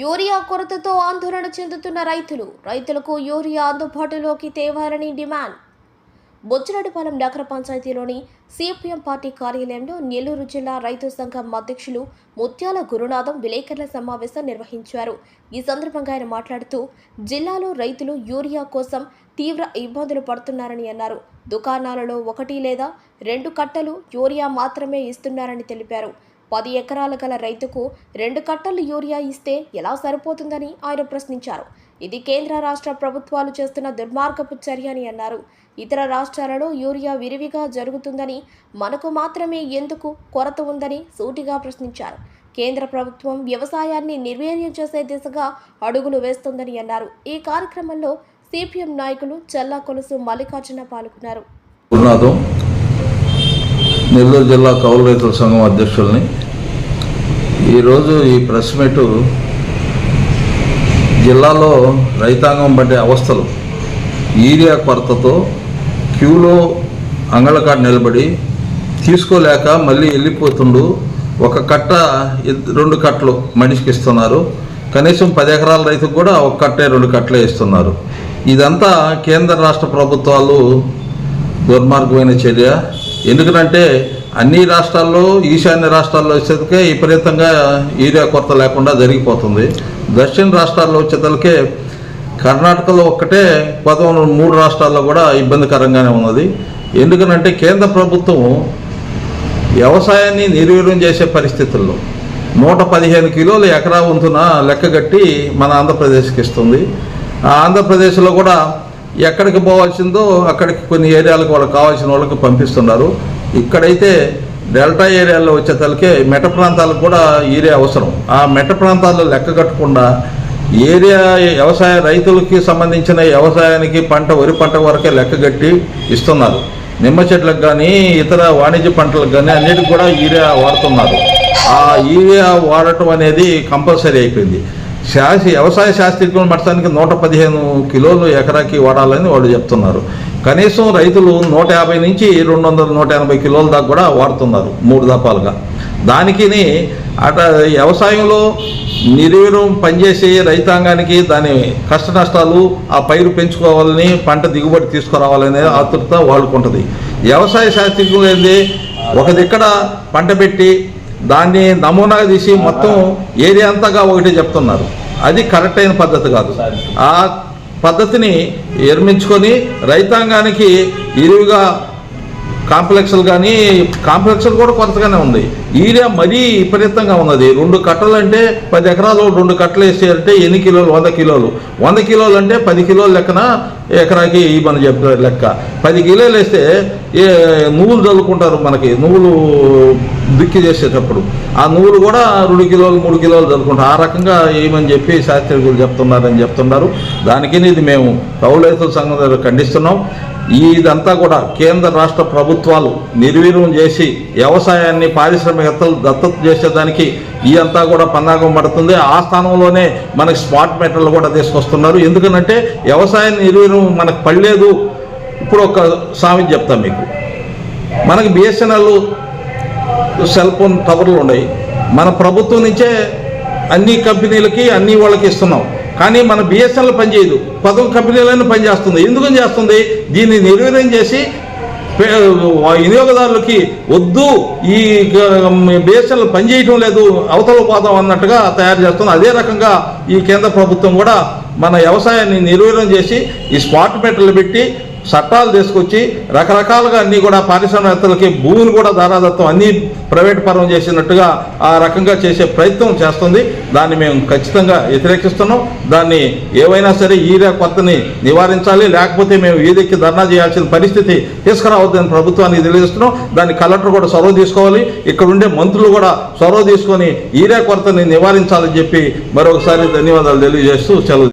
Urea కొరతతో ఆందోళన చెందుతున్న రైతులు. రైతులకు యూరియా అందుబాటులోకి తేవాలని డిమాండ్. బొచ్చిరెడ్డిపాలెం నగర పంచాయతీలోని సిపిఎం పార్టీ కార్యాలయంలో నెల్లూరు జిల్లా రైతు సంఘం అధ్యక్షులు ముత్యాల గురునాథం విలేకరుల సమావేశం నిర్వహించారు. ఈ సందర్భంగా ఆయన మాట్లాడుతూ జిల్లాలో రైతులు యూరియా కోసం తీవ్ర ఇబ్బందులు పడుతున్నారని అన్నారు. దుకాణాలలో ఒకటి లేదా రెండు కట్టలు యూరియా మాత్రమే ఇస్తున్నారని తెలిపారు. పది ఎకరాల గల రైతుకు రెండు కట్టలు యూరియా ఇస్తే ఎలా సరిపోతుందని ఆయన ప్రశ్నించారు. ఇది కేంద్ర రాష్ట్ర ప్రభుత్వాలు చేస్తున్న దుర్మార్గపు చర్య అని అన్నారు. ఇతర రాష్ట్రాలలో యూరియా విరివిగా జరుగుతుందని మనకు మాత్రమే ఎందుకు కొరత ఉందని సూటిగా ప్రశ్నించారు. కేంద్ర ప్రభుత్వం వ్యవసాయాన్ని నిర్వీర్యం చేసే దిశగా అడుగులు వేస్తుందని అన్నారు. ఈ కార్యక్రమంలో సిపిఎం నాయకులు చల్లా కొలుసు మల్లికార్జున పాల్గొన్నారు. నెల్లూరు జిల్లా కౌలు రైతుల సంఘం అధ్యక్షుల్ని. ఈరోజు ఈ ప్రెస్ మీటు జిల్లాలో రైతాంగం పడే అవస్థలు యూరియా కొరతతో క్యూలో అంగళకాడ నిలబడి తీసుకోలేక మళ్ళీ వెళ్ళిపోతుండు. ఒక కట్ట రెండు కట్టలు మనిషికి ఇస్తున్నారు. కనీసం పది ఎకరాల రైతుకు కూడా ఒక కట్టే రెండు కట్టలే ఇస్తున్నారు. ఇదంతా కేంద్ర రాష్ట్ర ప్రభుత్వాలు దుర్మార్గమైన చర్య. ఎందుకంటే అన్ని రాష్ట్రాల్లో ఈశాన్య రాష్ట్రాల్లో వచ్చేందుకే విపరీతంగా యూరియా కొరత లేకుండా జరిగిపోతుంది. దక్షిణ రాష్ట్రాల్లో వచ్చేతలకే కర్ణాటకలో ఒక్కటే పదమూడు మూడు రాష్ట్రాల్లో కూడా ఇబ్బందికరంగానే ఉన్నది. ఎందుకనంటే కేంద్ర ప్రభుత్వం వ్యవసాయాన్ని నిర్వీర్యం చేసే పరిస్థితుల్లో నూట పదిహేను కిలోలు ఎకరా వంతున లెక్కగట్టి మన ఆంధ్రప్రదేశ్కి ఇస్తుంది. ఆ ఆంధ్రప్రదేశ్లో కూడా ఎక్కడికి పోవాల్సిందో అక్కడికి కొన్ని ఏరియాలకు వాళ్ళకి కావాల్సిన వాళ్ళకి పంపిస్తున్నారు. ఇక్కడైతే డెల్టా ఏరియాలో వచ్చేతలకే మెట ప్రాంతాలకు కూడా ఏరియా అవసరం. ఆ మెట ప్రాంతాల్లో లెక్క కట్టకుండా ఏరియా వ్యవసాయ రైతులకి సంబంధించిన వ్యవసాయానికి పంట వరి పంట వరకే లెక్కగట్టి ఇస్తున్నారు. నిమ్మ చెట్లకు కానీ ఇతర వాణిజ్య పంటలకు కానీ అన్నిటికి కూడా యూరియా వాడుతున్నారు. ఆ యూరియా వాడటం అనేది కంపల్సరీ అయిపోయింది. శాసి వ్యవసాయ శాస్త్రీకులు మట్టడానికి నూట పదిహేను కిలోలు ఎకరాకి వాడాలని వాళ్ళు చెప్తున్నారు. కనీసం రైతులు నూట యాభై నుంచి రెండు వందల నూట ఎనభై కిలోల దాకా కూడా వాడుతున్నారు మూడు దపాలుగా దానికి అట వ్యవసాయంలో నిర్వీర్యం పనిచేసే రైతాంగానికి దాని కష్ట నష్టాలు ఆ పైరు పెంచుకోవాలని పంట దిగుబడి తీసుకురావాలనే ఆతృత వాళ్ళకుంటుంది. వ్యవసాయ శాస్త్రీకులు ఏంది ఒక దిక్కడ పంట పెట్టి దాన్ని నమూనాగా తీసి మొత్తం ఏరియా అంతగా ఒకటి చెప్తున్నారు. అది కరెక్ట్ అయిన పద్ధతి కాదు. ఆ పద్ధతిని నిర్మించుకొని రైతాంగానికి ఇరువుగా కాంప్లెక్స్లు కానీ కాంప్లెక్స్లు కూడా కొరతగానే ఉంది. యూరియా మరీ విపరీతంగా ఉన్నది. రెండు కట్టలు అంటే పది ఎకరాలు రెండు కట్టలు వేసేయాలంటే ఎన్ని కిలోలు? వంద కిలోలు. వంద కిలోలు అంటే పది కిలోలు లెక్కన ఎకరాకి మనం చెప్పే లెక్క. పది కిలోలు వేస్తే ఏ నువ్వులు చల్లుకుంటారు మనకి. నువ్వులు దుక్కి చేసేటప్పుడు. ఆ నువ్వులు కూడా రెండు కిలోలు మూడు కిలోలు చల్లుకుంటారు ఆ రకంగా ఏమని చెప్పి శాస్త్రజ్ఞులు చెప్తున్నారని చెప్తున్నారు. దానికి ఇది మేము కౌలు రైతుల సంఘం ఖండిస్తున్నాం. ఇదంతా కూడా కేంద్ర రాష్ట్ర ప్రభుత్వాలు నిర్వీర్యం చేసి వ్యవసాయాన్ని పారిశ్రామికతలు దత్తత చేసేదానికి ఇదంతా కూడా పన్నాగం పడుతుంది. ఆ స్థానంలోనే మనకి స్మార్ట్ మెటర్లు కూడా తీసుకొస్తున్నారు. ఎందుకనంటే వ్యవసాయం నిర్వీర్యం మనకు పడలేదు. ఇప్పుడు ఒక సామెత చెప్తాం మీకు. మనకి బిఎస్ఎన్ఎల్ సెల్ ఫోన్ టవర్లు ఉన్నాయి. మన ప్రభుత్వం నుంచే అన్ని కంపెనీలకి అన్ని వాళ్ళకి ఇస్తున్నాం. కానీ మన బిఎస్ఎన్ఎల్ పనిచేయదు పదం కంపెనీలను పనిచేస్తుంది ఎందుకని చేస్తుంది? దీన్ని నిర్వీర్యం చేసి వినియోగదారులకి వద్దు ఈ బిఎస్ఎన్ఎల్ పనిచేయటం లేదు అవతల పోదాం అన్నట్టుగా తయారు చేస్తుంది. అదే రకంగా ఈ కేంద్ర ప్రభుత్వం కూడా మన వ్యవసాయాన్ని నిర్వీర్యం చేసి ఈ స్పాట్ మీటర్లు పెట్టి చట్టాలు తీసుకొచ్చి రకరకాలుగా అన్నీ కూడా పారిశ్రామికవేత్తలకి భూమిని కూడా దారాదత్తం అన్ని ప్రైవేట్ పరం చేసినట్టుగా ఆ రకంగా చేసే ప్రయత్నం చేస్తుంది. దాన్ని మేము ఖచ్చితంగా వ్యతిరేకిస్తున్నాం. దాన్ని ఏవైనా సరే ఈరియా కొత్తని నివారించాలి. లేకపోతే మేము వీధికి ధర్నా చేయాల్సిన పరిస్థితి తీసుకురావద్దని ప్రభుత్వానికి తెలియజేస్తున్నాం. దాన్ని కలెక్టర్ కూడా చొరవ తీసుకోవాలి. ఇక్కడ ఉండే మంత్రులు కూడా చొరవ తీసుకొని ఈరే కొరతని నివారించాలని చెప్పి మరొకసారి ధన్యవాదాలు తెలియజేస్తూ సెలవు